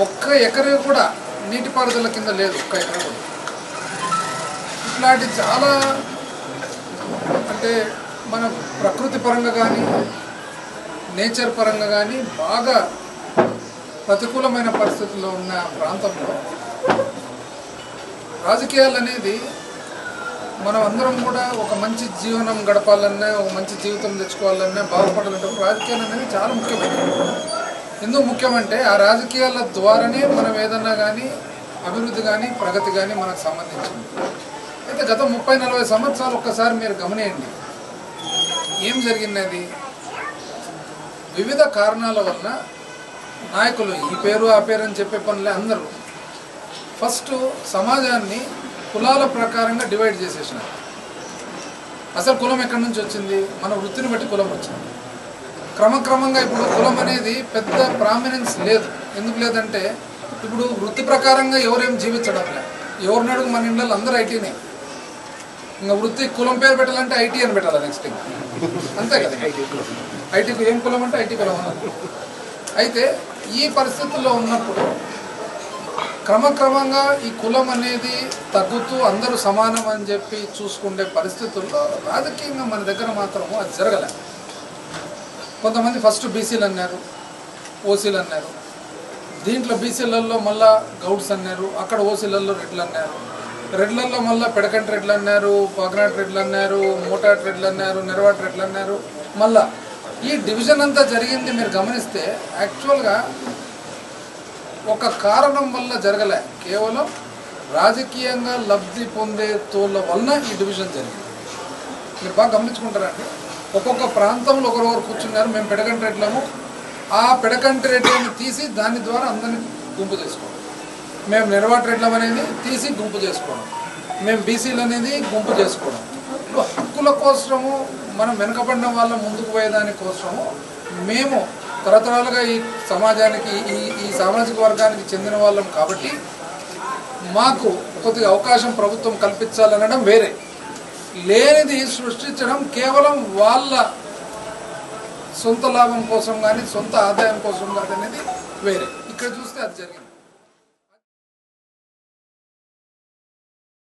ఒక్క ఎకరే కూడా నీటిపారుదల కింద లేదు ఒక్క ఎకరా కూడా. ఇట్లాంటి చాలా అంటే మన ప్రకృతి పరంగా కానీ నేచర్ పరంగా కానీ బాగా ప్రతికూలమైన పరిస్థితుల్లో ఉన్న ప్రాంతంలో రాజకీయాలు అనేది మనం అందరం కూడా ఒక మంచి జీవనం గడపాలన్నా ఒక మంచి జీవితం తెచ్చుకోవాలన్నా బాగుపడాలంటే రాజకీయాలు అనేది చాలా ముఖ్యమైనది. ఎందుకు ముఖ్యమంటే ఆ రాజకీయాల ద్వారానే మనం ఏదన్నా కానీ అభివృద్ధి కానీ ప్రగతి కానీ మనకు సంబంధించింది. అయితే గత ముప్పై నలభై సంవత్సరాలు ఒక్కసారి మీరు గమనేయండి. ఏం జరిగినది? వివిధ కారణాల వలన నాయకులు ఈ పేరు ఆ పేరు అని చెప్పే పనులే అందరూ. ఫస్ట్ సమాజాన్ని కులాల ప్రకారంగా డివైడ్ చేసేసినారు. అసలు కులం ఎక్కడి నుంచి వచ్చింది? మన వృత్తిని బట్టి కులం వచ్చింది. క్రమక్రమంగా ఇప్పుడు కులం అనేది పెద్ద ప్రామినెన్స్ లేదు. ఎందుకు లేదంటే ఇప్పుడు వృత్తి ప్రకారంగా ఎవరేం జీవించడం లేదు ఎవరిని మన ఇండ్లలో అందరూ ఐటీనే. ఇంకా వృత్తి కులం పేరు పెట్టాలంటే ఐటీ అని పెట్టాలి నెక్స్ట్ అంతే కదా? ఐటీ ఏం కులం అంటే ఐటీ కులం అయితే ఈ పరిస్థితుల్లో ఉన్నప్పుడు క్రమక్రమంగా ఈ కులం అనేది తగ్గుతూ అందరూ సమానం అని చెప్పి చూసుకునే పరిస్థితుల్లో రాజకీయంగా మన దగ్గర మాత్రము అది జరగలేదు కొంతమంది ఫస్ట్ బీసీలు అన్నారు ఓసీలు అన్నారు. దీంట్లో బీసీలలో మళ్ళా గౌడ్స్ అన్నారు అక్కడ ఓసీలలో రెడ్లు అన్నారు. రెడ్లలో మళ్ళీ పెడకంటి రెడ్లు అన్నారు పగనాటి రెడ్లు అన్నారు మోటాట్ రెడ్లు అన్నారు నెరవాటి రెడ్లు అన్నారు. మళ్ళా ఈ డివిజన్ అంతా జరిగింది మీరు గమనిస్తే యాక్చువల్గా ఒక కారణం వల్ల జరగలే. కేవలం రాజకీయంగా లబ్ధి పొందే తోళ్ళ వలన ఈ డివిజన్ జరిగింది. మీరు బాగా గమనించుకుంటారండి ఒక్కొక్క ప్రాంతంలో ఒకరొకరు కూర్చున్నారు మేము పెడకంటి రెడ్లము. ఆ పెడకంటి రెడ్లను తీసి దాని ద్వారా అందరిని గుంపు చేసుకోవడం. మేము నిర్వాటి రెడ్లం అనేది తీసి గుంపు చేసుకోవడం. మేము బీసీలు అనేది గుంపు చేసుకోవడం. ఇప్పుడు హక్కుల కోసము మనం వెనుకబడిన వాళ్ళ ముందుకు పోయేదాని కోసము మేము తరతరాలుగా ఈ సమాజానికి ఈ ఈ సామాజిక వర్గానికి చెందిన వాళ్ళం కాబట్టి మాకు కొద్దిగా అవకాశం ప్రభుత్వం కల్పించాలనడం వేరే. లేనిది సృష్టించడం కేవలం వాళ్ళ సొంత లాభం కోసం కానీ సొంత ఆదాయం కోసం కాదనేది వేరే. ఇక్కడ చూస్తే అది జరిగింది.